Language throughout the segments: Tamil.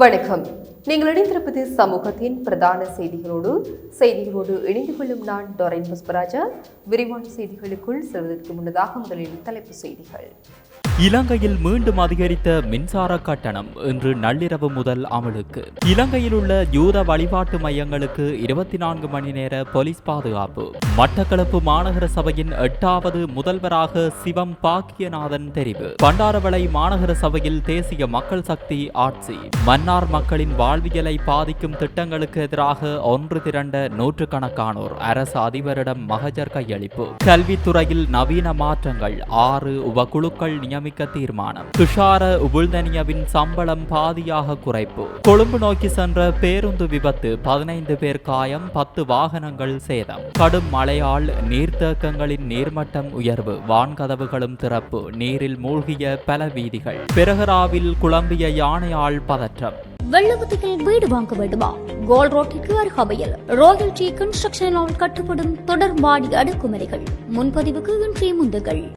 வணக்கம். நீங்கள் இணைந்திருப்பது சமூகத்தின் பிரதான செய்திகளோடு செய்திகளோடு இணைந்து கொள்ளும் நான் டொரைன் புஷ்பராஜா. விரிவான செய்திகளுக்குள் செல்வதற்கு முன்னதாக முதலில் தலைப்பு செய்திகள். இலங்கையில் மீண்டும் அதிகரித்த மின்சார கட்டணம் இன்று நள்ளிரவு முதல் அமலுக்கு. இலங்கையில் உள்ள யூத வழிபாட்டு மையங்களுக்கு இருபத்தி நான்கு மணி நேர போலீஸ் பாதுகாப்பு. மட்டக்களப்பு மாநகர சபையின் எட்டாவது முதல்வராக சிவம் பாக்கியநாதன் தெரிவு. பண்டாரவளை மாநகர சபையில் தேசிய மக்கள் சக்தி ஆட்சி. மன்னார் மக்களின் வாழ்வியலை பாதிக்கும் திட்டங்களுக்கு எதிராக ஒன்று திரண்ட நூற்றுக்கணக்கானோர் அரசு அதிபரிடம் மகஜர் கையளிப்பு. கல்வித்துறையில் நவீன மாற்றங்கள் ஆறு உபகுழுக்கள் நியமிக்க தீர்மானம். துஷார உபுல்தனியவின் சம்பளம் பாதியாக குறைப்பு. கொழும்பு நோக்கி சென்ற பேருந்து விபத்து பதினைந்து பேர் காயம் பத்து வாகனங்கள் சேதம். கடும் மழையால் நீர்த்தேக்கங்களின் நீர்மட்டம் உயர்வு வான்கதவுகளும் திறப்பு நீரில் மூழ்கிய பல வீதிகள். பிரகராவில் குழம்பிய யானையால் பதற்றம். வெள்ளவத்தையில் வீடு வாங்க வேண்டுமா? கோல் ரோட்டிற்கு அருகாமையில் ராயல் டி கன்ஸ்ட்ரக்ஷனால் கட்டுப்படும் தொடர் மாடி அடுக்குமுறைகள் முன்பதிவுக்கு இன்றைய முந்துகள்.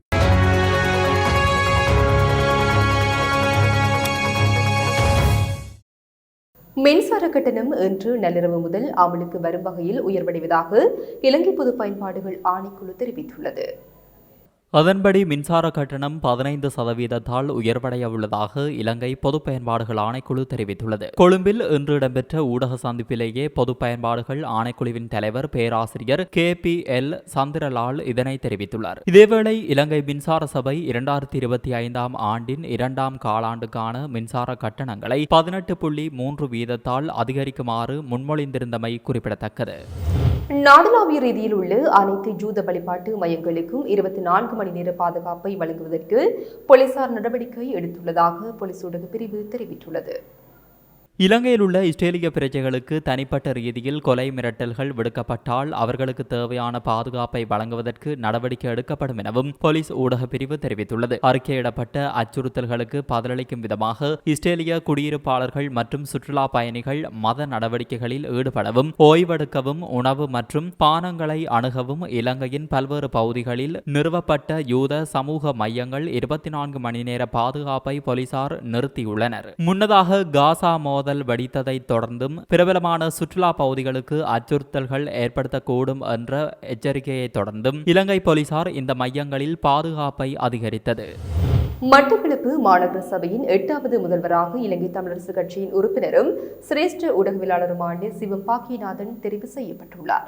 மின்சார கட்டணம் இன்று நள்ளிரவு முதல் அமலுக்கு வரும் வகையில் உயர்வடைவதாக இலங்கை பொது பயன்பாடுகள் ஆணைக்குழு தெரிவித்துள்ளது. அதன்படி மின்சார கட்டணம் பதினைந்து சதவீதத்தால் உயர்வடைய உள்ளதாக இலங்கை பொது பயன்பாடுகள் ஆணைக்குழு தெரிவித்துள்ளது. கொழும்பில் இன்று இடம்பெற்ற ஊடக சந்திப்பிலேயே பொது பயன்பாடுகள் ஆணைக்குழுவின் தலைவர் பேராசிரியர் கே பி எல் சந்திரலால் இதனை தெரிவித்துள்ளார். இதேவேளை இலங்கை மின்சார சபை இரண்டாயிரத்தி இருபத்தி ஐந்தாம் ஆண்டின் இரண்டாம் காலாண்டுக்கான மின்சார கட்டணங்களை பதினெட்டு புள்ளி மூன்று வீதத்தால் அதிகரிக்குமாறு முன்மொழிந்திருந்தமை குறிப்பிடத்தக்கது. நாடளாவிய ரீதியில் உள்ள அனைத்து ஜூத வழிபாட்டு மையங்களுக்கும் இருபத்தி நான்கு மணி நேர பாதுகாப்பை வழங்குவதற்கு போலீசார் நடவடிக்கை எடுத்துள்ளதாக போலீஸ் ஊடக பிரிவு தெரிவித்துள்ளது. இலங்கையில் உள்ள இஸ்ரேலிய பிரஜைகளுக்கு தனிப்பட்ட ரீதியில் கொலை மிரட்டல்கள் விடுக்கப்பட்டால் அவர்களுக்கு தேவையான பாதுகாப்பை வழங்குவதற்கு நடவடிக்கை எடுக்கப்படும் எனவும் போலீஸ் ஊடக பிரிவு தெரிவித்துள்ளது. அறிக்கையிடப்பட்ட அச்சுறுத்தல்களுக்கு பதிலளிக்கும் விதமாக இஸ்ரேலிய குடியிருப்பாளர்கள் மற்றும் சுற்றுலா பயணிகள் மத நடவடிக்கைகளில் ஈடுபடவும் ஓய்வெடுக்கவும் உணவு மற்றும் பானங்களை அணுகவும் இலங்கையின் பல்வேறு பகுதிகளில் நிறுவப்பட்ட யூத சமூக மையங்கள் இருபத்தி நான்கு மணி நேர பாதுகாப்பை போலீசார் நிறுத்தியுள்ளனர். முன்னதாக காசா மோத மோதல் வெடித்ததைத் தொடர்ந்தும் பிரபலமான சுற்றுலா பகுதிகளுக்கு அச்சுறுத்தல்கள் ஏற்படுத்தக்கூடும் என்ற எச்சரிக்கையை தொடர்ந்தும் இலங்கை போலீசார் இந்த மையங்களில் பாதுகாப்பை அதிகரித்தது. மட்டக்களப்பு மாநகர சபையின் எட்டாவது முதல்வராக இலங்கை தமிழரசு கட்சியின் உறுப்பினரும் சிரேஷ்ட ஊடகவியலாளருமான சிவம் பாக்கியநாதன் தெரிவு செய்யப்பட்டுள்ளார்.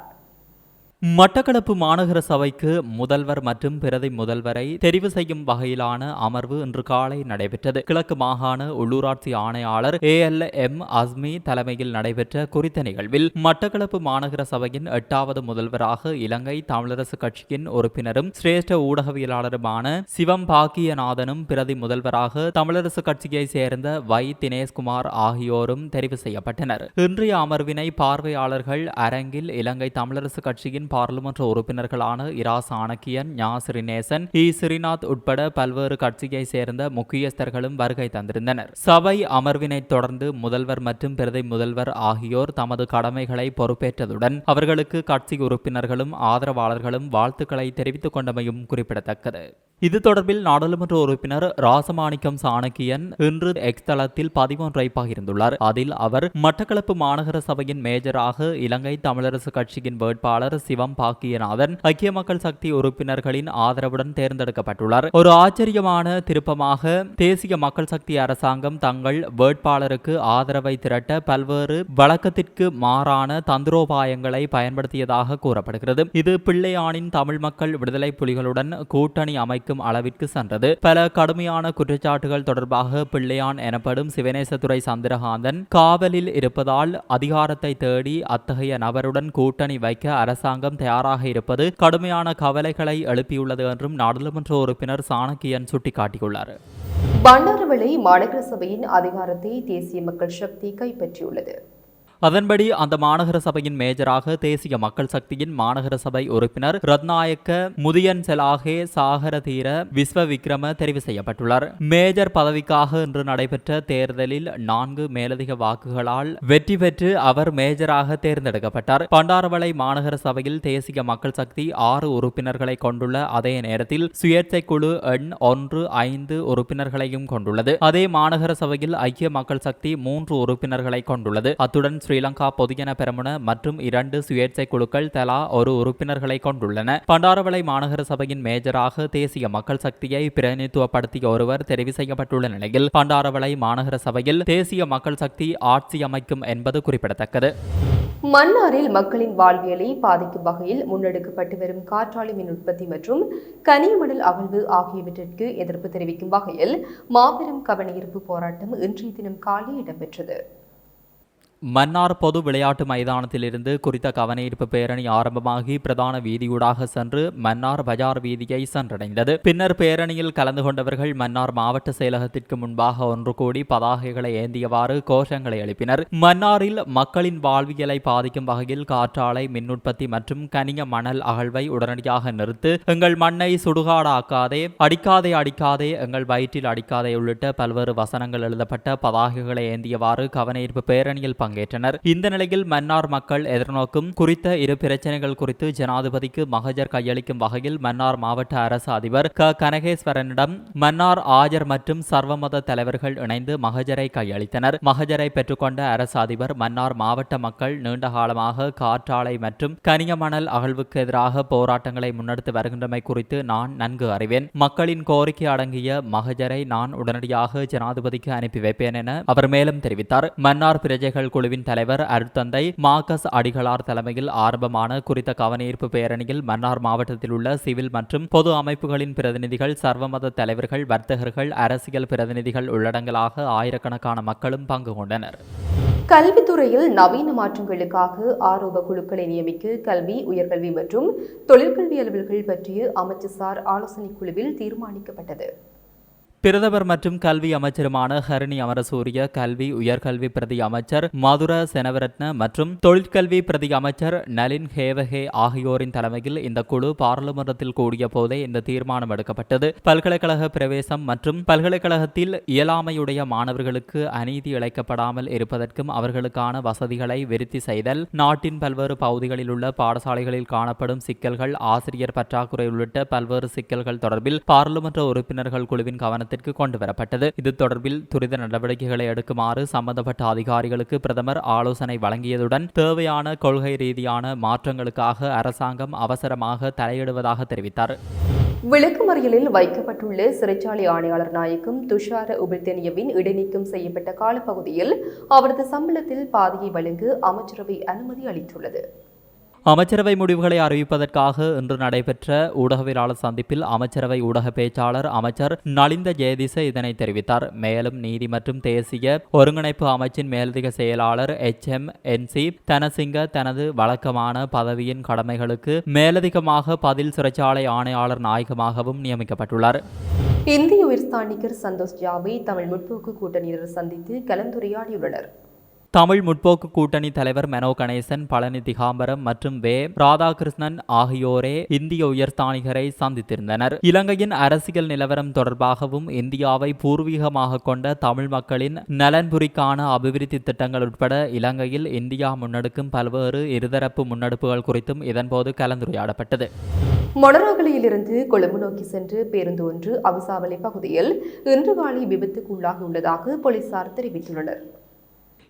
மட்டக்களப்பு மாநகர சபைக்கு முதல்வர் மற்றும் பிரதி முதல்வரை தெரிவு செய்யும் வகையிலான அமர்வு இன்று காலை நடைபெற்றது. கிழக்கு மாகாண உள்ளூராட்சி ஆணையாளர் ஏ எல் எம் அஸ்மி தலைமையில் நடைபெற்ற குறித்த நிகழ்வில் மட்டக்களப்பு மாநகர சபையின் எட்டாவது முதல்வராக இலங்கை தமிழரசு கட்சியின் உறுப்பினரும் சிரேஷ்ட ஊடகவியலாளருமான சிவம் பாக்கியநாதனும் பிரதி முதல்வராக தமிழரசு கட்சியை சேர்ந்த வை தினேஷ்குமார் ஆகியோரும் தெரிவு செய்யப்பட்டனர். இன்றைய அமர்வினை பார்வையாளர்கள் அரங்கில் இலங்கை தமிழரசு கட்சியின் பாராளுமன்ற உறுப்பினர்களான இரா சாணக்கியன் ஞா ஸ்ரீநேசன் இ. ஸ்ரீநாத் உட்பட பல்வேறு கட்சியை சேர்ந்த முக்கியஸ்தர்களும் வருகை தந்திருந்தனர். சபை அமர்வினை தொடர்ந்து முதல்வர் மற்றும் பிரதி முதல்வர் ஆகியோர் தமது கடமைகளை பொறுப்பேற்றதுடன் அவர்களுக்கு கட்சி உறுப்பினர்களும் ஆதரவாளர்களும் வாழ்த்துக்களை தெரிவித்துக் கொண்டமையும் குறிப்பிடத்தக்கது. இது தொடர்பில் நாடாளுமன்ற உறுப்பினர் ராசமாணிக்கம் சாணக்கியன் இன்று எக்ஸ் தளத்தில் பதிவொன்றை பகிர்ந்துள்ளார். அதில் அவர் மட்டக்களப்பு மாநகர சபையின் மேஜராக இலங்கை தமிழரசு கட்சியின் வேட்பாளர் சிவ சிவம் பாக்கியநாதன் ஐக்கிய மக்கள் சக்தி உறுப்பினர்களின் ஆதரவுடன் தேர்ந்தெடுக்கப்பட்டுள்ளார். ஒரு ஆச்சரியமான திருப்பமாக தேசிய மக்கள் சக்தி அரசாங்கம் தங்கள் வேட்பாளருக்கு ஆதரவை திரட்ட பல்வேறு வழக்கத்திற்கு மாறான தந்திரோபாயங்களை பயன்படுத்தியதாக கூறப்படுகிறது. இது பிள்ளையானின் தமிழ் மக்கள் விடுதலை புலிகளுடன் கூட்டணி அமைக்கும் அளவிற்கு சென்றது. பல கடுமையான குற்றச்சாட்டுகள் தொடர்பாக பிள்ளையான் எனப்படும் சிவனேசதுரை சந்திரகாந்தன் காவலில் இருப்பதால் அதிகாரத்தை தேடி அத்தகைய நபருடன் கூட்டணி வைக்க அரசாங்கம் தயாராக இருப்பது கடுமையான கவலைகளை எழுப்பியுள்ளது என்றும் நாடாளுமன்ற உறுப்பினர் சாணக்கியன் சுட்டிக்காட்டியுள்ளார். பண்டாரவளை மாநகர சபையின் அதிகாரத்தை தேசிய மக்கள் சக்தி கைப்பற்றியுள்ளது. அதன்படி அந்த மாநகர சபையின் மேஜராக தேசிய மக்கள் சக்தியின் மாநகர சபை உறுப்பினர் ரத்நாயக்க முதியன் செலாகே சாகரதீர விஸ்வ விக்ரம தெரிவு செய்யப்பட்டுள்ளார். மேஜர் பதவிக்காக இன்று நடைபெற்ற தேர்தலில் நான்கு மேலதிக வாக்குகளால் வெற்றி பெற்று அவர் மேஜராக தேர்ந்தெடுக்கப்பட்டார். பண்டாரவளை மாநகர சபையில் தேசிய மக்கள் சக்தி ஆறு உறுப்பினர்களை கொண்டுள்ள அதே நேரத்தில் சுயேட்சை குழு எண் ஒன்று ஐந்து உறுப்பினர்களையும் கொண்டுள்ளது. அதே மாநகர சபையில் ஐக்கிய மக்கள் சக்தி மூன்று உறுப்பினர்களை கொண்டுள்ளது. அத்துடன் ஸ்ரீலங்கா பொதுஜன பெரமுன மற்றும் இரண்டு சுயேட்சை குழுக்கள் தலா ஒரு உறுப்பினர்களை கொண்டுள்ளன. பண்டாரவளை மாநகர சபையின் மேஜராக தேசிய மக்கள் சக்தியை பிரதிநிதித்துவப்படுத்திய ஒருவர் தெரிவு செய்யப்பட்டுள்ள நிலையில் பண்டாரவளை மாநகர சபையில் தேசிய மக்கள் சக்தி ஆட்சி அமைக்கும் என்பது குறிப்பிடத்தக்கது. மன்னாரில் மக்களின் வாழ்வியலை பாதிக்கும் வகையில் முன்னெடுக்கப்பட்டு வரும் காற்றாலை மின் உற்பத்தி மற்றும் கனிமணல் அகழ்வு ஆகியவற்றிற்கு எதிர்ப்பு தெரிவிக்கும் வகையில் மாபெரும் கவனஈர்ப்பு போராட்டம் இன்றைய தினம் காலை இடம்பெற்றது. மன்னார் பொது விளையாட்டு மைதானத்திலிருந்து குறித்த கவனஈர்ப்பு பேரணி ஆரம்பமாகி பிரதான வீதியூடாக சென்று மன்னார் பஜார் வீதியை சென்றடைந்தது. பின்னர் பேரணியில் கலந்து கொண்டவர்கள் மன்னார் மாவட்ட செயலகத்திற்கு முன்பாக ஒன்று கூடி பதாகைகளை ஏந்தியவாறு கோஷங்களை எழுப்பினர். மன்னாரில் மக்களின் வாழ்வியலை பாதிக்கும் வகையில் காற்றாலை மின் உற்பத்தி மற்றும் கனிய மணல் அகழ்வை உடனடியாக நிறுத்து எங்கள் மண்ணை சுடுகாடாக்காதே அடிக்காதே அடிக்காதே எங்கள் வயிற்றில் அடிக்காதே உள்ளிட்ட பல்வேறு வசனங்கள் எழுதப்பட்ட பதாகைகளை ஏந்தியவாறு கவனஈர்ப்பு பேரணியில் பங்கேற்றனர். இந்த நிலையில் மன்னார் மக்கள் எதிர்நோக்கும் குறித்த இரு பிரச்சனைகள் குறித்து ஜனாதிபதிக்கு மகஜர் கையளிக்கும் வகையில் மன்னார் மாவட்ட அரசு அதிபர் க. கனகேஸ்வரனிடம் மன்னார் ஆஜர் மற்றும் சர்வமத தலைவர்கள் இணைந்து மகஜரை கையளித்தனர். மகஜரை பெற்றுக்கொண்ட அரசு அதிபர் மன்னார் மாவட்ட மக்கள் நீண்ட காலமாக காற்றாலை மற்றும் கனியமணல் அகழ்வுக்கு எதிராக போராட்டங்களை முன்னெடுத்து வருகின்றமை குறித்து நான் நன்கு அறிவேன். மக்களின் கோரிக்கை அடங்கிய மகஜரை நான் உடனடியாக ஜனாதிபதிக்கு அனுப்பி வைப்பேன் என அவர் மேலும் தெரிவித்தார். மன்னார் பிரஜைகள் குழுவின் தலைவர் அருத்தந்தை மார்க்கஸ் அடிகளார் தலைமையில் ஆரம்பமான குறித்த கவனஈர்ப்பு பேரணியில் மன்னார் மாவட்டத்தில் உள்ள சிவில் மற்றும் பொது அமைப்புகளின் பிரதிநிதிகள் சர்வமத தலைவர்கள் வர்த்தகர்கள் அரசியல் பிரதிநிதிகள் உள்ளடங்கலாக ஆயிரக்கணக்கான மக்களும் பங்கு கொண்டனர். கல்வித்துறையில் நவீன மாற்றங்களுக்காக ஆரோப குழுக்களை நியமிக்க கல்வி உயர்கல்வி மற்றும் தொழிற்கல்வி அலுவல்கள் பற்றிய அமைச்சர் ஆலோசனை குழுவில் தீர்மானிக்கப்பட்டது. பிரதமர் மற்றும் கல்வி அமைச்சருமான ஹரணி அமரசூரிய கல்வி உயர்கல்வி பிரதி அமைச்சர் மதுர செனவரத்ன மற்றும் தொழிற்கல்வி பிரதி அமைச்சர் நலின் ஹேவஹே ஆகியோரின் தலைமையில் இந்த குழு பாராளுமன்றத்தில் கூடிய போதே இந்த தீர்மானம் எடுக்கப்பட்டது. பல்கலைக்கழக பிரவேசம் மற்றும் பல்கலைக்கழகத்தில் இயலாமையுடைய மாணவர்களுக்கு அநீதி இழைக்கப்படாமல் இருப்பதற்கும் அவர்களுக்கான வசதிகளை விருத்தி செய்தல் நாட்டின் பல்வேறு பகுதிகளில் உள்ள பாடசாலைகளில் காணப்படும் சிக்கல்கள் ஆசிரியர் பற்றாக்குறை உள்ளிட்ட பல்வேறு சிக்கல்கள் தொடர்பில் பாராளுமன்ற உறுப்பினர்கள் குழுவின் கவனத்திற்கு கொண்டுவரப்பட்டது. இது தொடர்பில் துரித நடவடிக்கைகளை எடுக்குமாறு சம்பந்தப்பட்ட அதிகாரிகளுக்கு பிரதமர் ஆலோசனை வழங்கியதுடன் தேவையான கொள்கை ரீதியான மாற்றங்களுக்காக அரசாங்கம் அவசரமாக தலையிடுவதாக தெரிவித்தார். விளக்குமறியலில் வைக்கப்பட்டுள்ள சிறைச்சாலை ஆணையாளர் நாயக்கும் துஷார உபில்தெனியவின் இடைநீக்கம் செய்யப்பட்ட காலப்பகுதியில் அவரது சம்பளத்தில் பாதியை வழங்க அமைச்சரவை அனுமதி அளித்துள்ளது. அமைச்சரவை முடிவுகளை அறிவிப்பதற்காக இன்று நடைபெற்ற ஊடகவியலாளர் சந்திப்பில் அமைச்சரவை ஊடக பேச்சாளர் அமைச்சர் நலிந்த ஜெயதிச இதனை தெரிவித்தார். மேலும் நீதி மற்றும் தேசிய ஒருங்கிணைப்பு அமைச்சின் மேலதிக செயலாளர் எச் எம் என்சி தனசிங்க தனது வழக்கமான பதவியின் கடமைகளுக்கு மேலதிகமாக பதில் சிறைச்சாலை ஆணையாளர் நாயகமாகவும் நியமிக்கப்பட்டுள்ளார். இந்திய உயர்ஸ்தானிகர் சந்தோஷ் ஜாவை தமிழ் முற்போக்கு கூட்டணியினர் சந்தித்து கலந்துரையாடியுள்ளனர். தமிழ் முற்போக்கு கூட்டணி தலைவர் மெனோ கணேசன் பழனி திகாம்பரம் மற்றும் வே. ராதாகிருஷ்ணன் ஆகியோரே இந்திய உயர்ஸ்தானிகரை சந்தித்திருந்தனர். இலங்கையின் அரசியல் நிலவரம் தொடர்பாகவும் இந்தியாவை பூர்வீகமாக கொண்ட தமிழ் மக்களின் நலன்புரிக்கான அபிவிருத்தி திட்டங்கள் உட்பட இலங்கையில் இந்தியா முன்னெடுக்கும் பல்வேறு இருதரப்பு முன்னெடுப்புகள் குறித்தும் இதன்போது கலந்துரையாடப்பட்டது. மொனராகலையிலிருந்து கொழும்பு நோக்கி சென்று பேருந்து ஒன்று அவிசாவளை பகுதியில் இன்று காலை விபத்துக்குள்ளாகியுள்ளதாக போலீசார் தெரிவித்துள்ளனர்.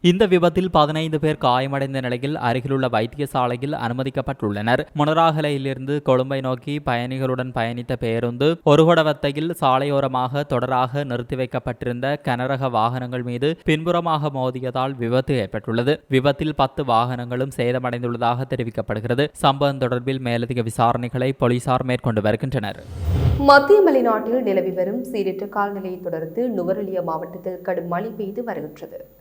இந்த விபத்தில் பதினைந்து பேர் காயமடைந்த நிலையில் அருகிலுள்ள வைத்தியசாலையில் அனுமதிக்கப்பட்டுள்ளனர். முனராகலையிலிருந்து கொழும்பை நோக்கி பயணிகளுடன் பயணித்த பேருந்து ஒருகொடவத்தையில் சாலையோரமாக தொடராக நிறுத்தி வைக்கப்பட்டிருந்த கனரக வாகனங்கள் மீது பின்புறமாக மோதியதால் விபத்து ஏற்பட்டுள்ளது. விபத்தில் பத்து வாகனங்களும் சேதமடைந்துள்ளதாக தெரிவிக்கப்படுகிறது. சம்பவம் தொடர்பில் மேலதிக விசாரணைகளை போலீசார் மேற்கொண்டு வருகின்றனர். மத்திய மலைநாட்டில் நிலவி வரும் சீரற்ற கால்நிலையை தொடர்ந்து நுவரெலியா மாவட்டத்தில் கடும் மழை பெய்து வருகின்றது.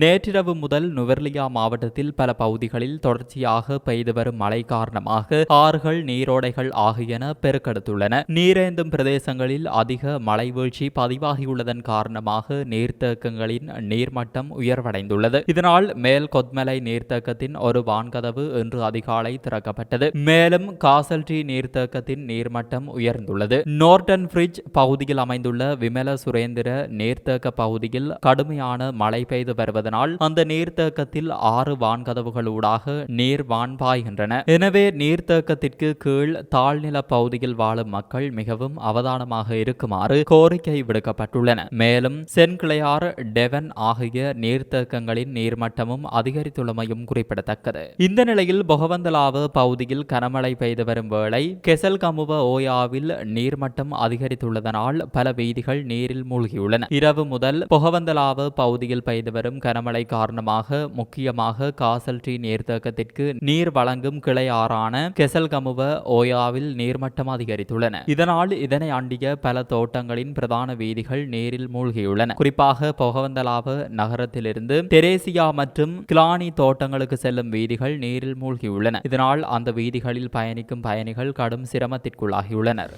நேற்றிரவு முதல் நுவர்லியா மாவட்டத்தில் பல பகுதிகளில் தொடர்ச்சியாக பெய்து வரும் மழை காரணமாக ஆறுகள் நீரோடைகள் ஆகியன பெருக்கெடுத்துள்ளன. நீரேந்தும் பிரதேசங்களில் அதிக மழை வீழ்ச்சி பதிவாகியுள்ளதன் காரணமாக நீர்த்தேக்கங்களின் நீர்மட்டம் உயர்வடைந்துள்ளது. இதனால் மேல் கொத்மலை நீர்த்தேக்கத்தின் ஒரு வான்கதவு இன்று அதிகாலை திறக்கப்பட்டது. மேலும் காசல்டி நீர்த்தேக்கத்தின் நீர்மட்டம் உயர்ந்துள்ளது. நோர்டன் பிரிட்ஜ் பகுதியில் அமைந்துள்ள விமல சுரேந்திர நீர்த்தேக்க பகுதியில் கடுமையான மழை பெய்து என்பதனால் அந்த நீர்த்தேக்கத்தில் ஆறு வான்கதவுகளூடாக நீர் வான்பாய்கின்றன. எனவே நீர்த்தேக்கத்திற்கு கீழ் தாழ்நில பகுதியில் வாழும் மக்கள் மிகவும் அவதானமாக இருக்குமாறு கோரிக்கை விடுக்கப்பட்டுள்ளன. மேலும் சென்கிளையார் டெவன் ஆகிய நீர்த்தேக்கங்களின் நீர்மட்டமும் அதிகரித்துள்ளமையும் குறிப்பிடத்தக்கது. இந்த நிலையில் பொகவந்தலாவு பகுதியில் கனமழை பெய்து வரும் வேளை கெசல் கமுவ ஓயாவில் நீர்மட்டம் அதிகரித்துள்ளதனால் பல வீதிகள் நீரில் மூழ்கியுள்ளன. இரவு முதல் பொகவந்தலாவு பகுதியில் பெய்து வரும் கனமழை காரணமாக முக்கியமாக காசல்டி நீர்த்தேக்கத்திற்கு நீர் வழங்கும் கிளை ஆறான கெசல்கமுவ ஓயாவில் நீர்மட்டம் அதிகரித்துள்ளன. இதனால் இதனை அண்டிய பல தோட்டங்களின் பிரதான வீதிகள் நீரில் மூழ்கியுள்ளன. குறிப்பாக பொகவந்தலாவ நகரத்திலிருந்து தெரேசியா மற்றும் கிளானி தோட்டங்களுக்கு செல்லும் வீதிகள் நீரில் மூழ்கியுள்ளன. இதனால் அந்த வீதிகளில் பயணிக்கும் பயணிகள் கடும் சிரமத்திற்குள்ளாகியுள்ளனர்.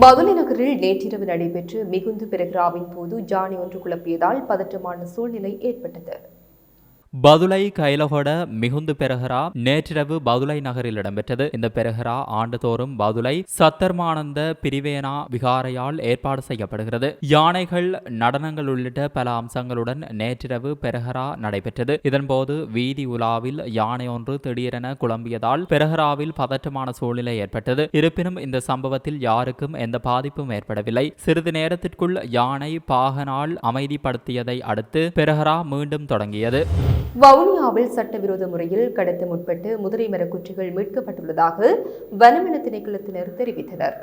பதுளி நகரில் நேற்றிரவு நடைபெற்ற மிகுந்து பெருகிராவின் போது ஜானி ஒன்று குழப்பியதால் பதற்றமான சூழ்நிலை ஏற்பட்டது. വരുന്നത് பதுளை கைலகொட மிகுந்து பெருகரா நேற்றிரவு பதுளை நகரில் இடம்பெற்றது. இந்த பெருகரா ஆண்டுதோறும் பதுளை சத்தர்மானந்த பிரிவேனா விகாரையால் ஏற்பாடு செய்யப்படுகிறது. யானைகள் நடனங்கள் உள்ளிட்ட பல அம்சங்களுடன் நேற்றிரவு பெருகரா நடைபெற்றது. இதன்போது வீதி உலாவில் யானை ஒன்று திடீரென குழம்பியதால் பெருகராவில் பதற்றமான சூழ்நிலை ஏற்பட்டது. இருப்பினும் இந்த சம்பவத்தில் யாருக்கும் எந்த பாதிப்பும் ஏற்படவில்லை. சிறிது நேரத்திற்குள் யானை பாகனால் அமைதிப்படுத்தியதை அடுத்து பெருகரா மீண்டும் தொடங்கியது. வவுனியாவில் சட்டவிரோத முறையில் கடத்த முற்பட்டு முதிரை மரக் குற்றிகள் மீட்கப்பட்டுள்ளதாக வனவன திணைக்களத்தினர் தெரிவித்தனர்.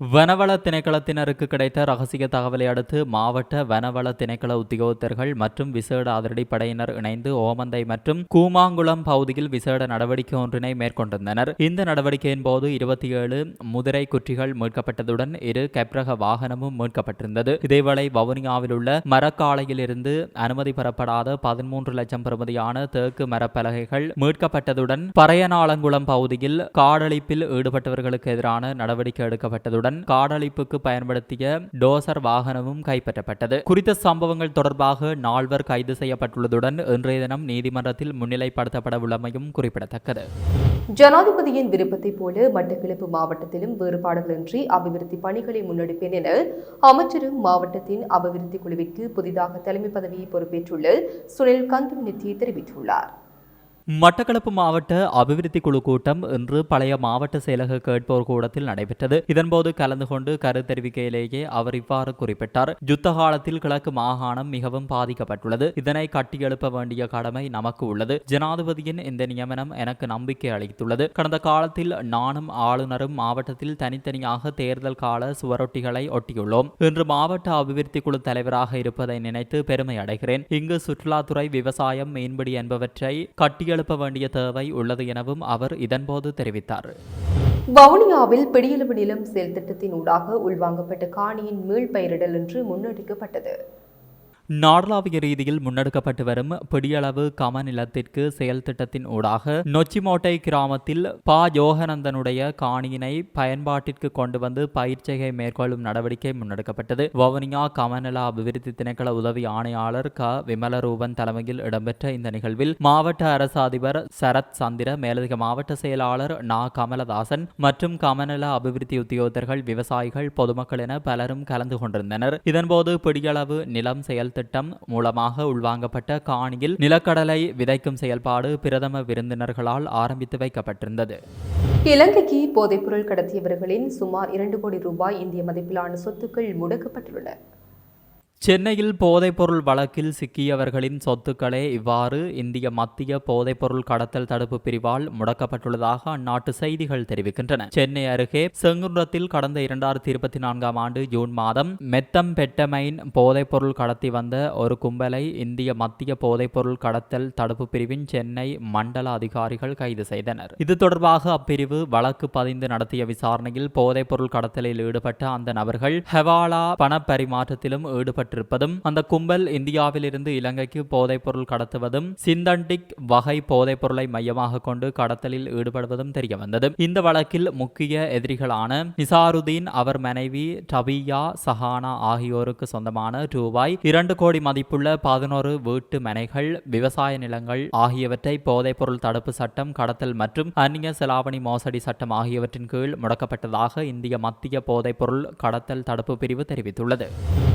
வனவள திணைக்களத்தினருக்கு கிடைத்த ரகசிய தகவலை அடுத்து மாவட்ட வனவள திணைக்கள உத்தியோகத்தர்கள் மற்றும் விசேட அதிரடிப்படையினர் இணைந்து ஓமந்தை மற்றும் கூமாங்குளம் பகுதியில் விசேட நடவடிக்கை ஒன்றினை மேற்கொண்டிருந்தனர். இந்த நடவடிக்கையின் போது இருபத்தி ஏழு முதிரை குற்றிகள் மீட்கப்பட்டதுடன் இரு கெப்ரக வாகனமும் மீட்கப்பட்டிருந்தது. இதேவேளை வவுனியாவில் உள்ள மரக்காலையில் இருந்து அனுமதி பெறப்படாத பதிமூன்று லட்சம் பெறுமதியான தேக்கு மரப்பலகைகள் மீட்கப்பட்டதுடன் பறையநாளங்குளம் பகுதியில் காடழிப்பில் ஈடுபட்டவர்களுக்கு எதிரான நடவடிக்கை எடுக்கப்பட்டதுடன் காடழிப்புக்கு பயன்படுத்திய டோசர் வாகனமும் கைப்பற்றப்பட்டது. குறித்த சம்பவங்கள் தொடர்பாக நால்வர் கைது செய்யப்பட்டுள்ளதுடன் இன்றைய தினம் நீதிமன்றத்தில் முன்னிலைப்படுத்தப்பட உள்ளமையும் குறிப்பிடத்தக்கது. ஜனாதிபதியின் விருப்பத்தைப் போல மட்டக்கிழப்பு மாவட்டத்திலும் வேறுபாடுகளின்றி அபிவிருத்தி பணிகளை முன்னெடுப்பேன் என அமைச்சரும் மாவட்டத்தின் அபிவிருத்தி குழுவிற்கு புதிதாக தலைமை பதவியை பொறுப்பேற்றுள்ள சுனில் கந்துநித்தி தெரிவித்துள்ளார். மட்டக்களப்பு மாவட்ட அபிவிருத்தி குழு கூட்டம் இன்று பழைய மாவட்ட செயலக கேட்போர் கூடத்தில் நடைபெற்றது. இதன்போது கலந்து கொண்டு கரு தெரிவிக்கையிலேயே அவர் இவ்வாறு குறிப்பிட்டார். யுத்த காலத்தில் கிழக்கு மாகாணம் மிகவும் பாதிக்கப்பட்டுள்ளது. இதனை கட்டியெழுப்ப வேண்டிய கடமை நமக்கு உள்ளது. ஜனாதிபதியின் இந்த நியமனம் எனக்கு நம்பிக்கை அளித்துள்ளது. கடந்த காலத்தில் நானும் ஆளுநரும் மாவட்டத்தில் தனித்தனியாக தேர்தல் கால சுவரொட்டிகளை ஒட்டியுள்ளோம். இன்று மாவட்ட அபிவிருத்தி குழு தலைவராக இருப்பதை நினைத்து பெருமை அடைகிறேன். இங்கு சுற்றுலாத்துறை விவசாயம் மீன்பிடி என்பவற்றை எழுப்ப வேண்டிய தேவை உள்ளது எனவும் அவர் இதன்போது தெரிவித்தார். வவுனியாவில் பிடியளவு நிலம் செயல் திட்டத்தின் ஊடாக உள்வாங்கப்பட்ட காணியின் மீள்பெயரிடல் என்று முன்னெடுக்கப்பட்டது. நாடளாவிய ரீதியில் முன்னெடுக்கப்பட்டு வரும் பிடியளவு கம நிலத்திற்கு செயல் திட்டத்தின் ஊடாக நொச்சிமோட்டை கிராமத்தில் பா. யோகநந்தனுடைய காணியினை பயன்பாட்டிற்கு கொண்டு வந்து பயிற்சியை மேற்கொள்ளும் நடவடிக்கை முன்னெடுக்கப்பட்டது. வவுனியா கமநல அபிவிருத்தி திணைக்கள உதவி ஆணையாளர் க. விமலரூபன் தலைமையில் இடம்பெற்ற இந்த நிகழ்வில் மாவட்ட அரசு அதிபர் சரத் சந்திர மேலதிக மாவட்ட செயலாளர் நா. கமலதாசன் மற்றும் கமநல அபிவிருத்தி உத்தியோகத்தர்கள் விவசாயிகள் பொதுமக்கள் என பலரும் கலந்து கொண்டிருந்தனர். இதன்போது பிடியளவு நிலம் செயல் திட்டம் மூலமாக உள்வாங்கப்பட்ட காணியில் நிலக்கடலை விதைக்கும் செயல்பாடு பிரதம விருந்தினர்களால் ஆரம்பித்து வைக்கப்பட்டிருந்தது. இலங்கைக்கு போதைப்பொருள் கடத்தியவர்களின் சுமார் இரண்டு கோடி ரூபாய் இந்திய மதிப்பிலான சொத்துக்கள் முடக்கப்பட்டுள்ளன. சென்னையில் போதைப்பொருள் வழக்கில் சிக்கியவர்களின் சொத்துக்களே இவ்வாறு இந்திய மத்திய போதைப்பொருள் கடத்தல் தடுப்பு பிரிவால் முடக்கப்பட்டுள்ளதாக அந்நாட்டு செய்திகள் தெரிவிக்கின்றன. சென்னை அருகே செங்குன்றத்தில் கடந்த இரண்டாயிரத்தி இருபத்தி நான்காம் ஆண்டு ஜூன் மாதம் மெத்தம்பெட்டமைன் போதைப்பொருள் கடத்தி வந்த ஒரு கும்பலை இந்திய மத்திய போதைப்பொருள் கடத்தல் தடுப்பு பிரிவின் சென்னை மண்டல அதிகாரிகள் கைது செய்தனர். இது தொடர்பாக அப்பிரிவு வழக்கு பதிந்து நடத்திய விசாரணையில் போதைப்பொருள் கடத்தலில் ஈடுபட்ட அந்த நபர்கள் ஹெவாலா பணப்பரிமாற்றத்திலும் ஈடுபட்டு ஈடுபட்டிருப்பதும் அந்த கும்பல் இந்தியாவிலிருந்து இலங்கைக்கு போதைப்பொருள் கடத்துவதும் சிந்தண்டிக் வகை போதைப்பொருளை மையமாக கொண்டு கடத்தலில் ஈடுபடுவதும் தெரிய வந்தது இந்த வழக்கில் முக்கிய எதிரிகளான நிசாருதீன் அவர் மனைவி டபியா சஹானா ஆகியோருக்கு சொந்தமான ரூபாய் இரண்டு கோடி மதிப்புள்ள பதினோரு வீட்டு மனைகள் விவசாய நிலங்கள் ஆகியவற்றை போதைப்பொருள் தடுப்பு சட்டம் கடத்தல் மற்றும் அந்நிய செலாவணி மோசடி சட்டம் ஆகியவற்றின் கீழ் முடக்கப்பட்டதாக இந்திய மத்திய போதைப்பொருள் கடத்தல் தடுப்பு பிரிவு தெரிவித்துள்ளது.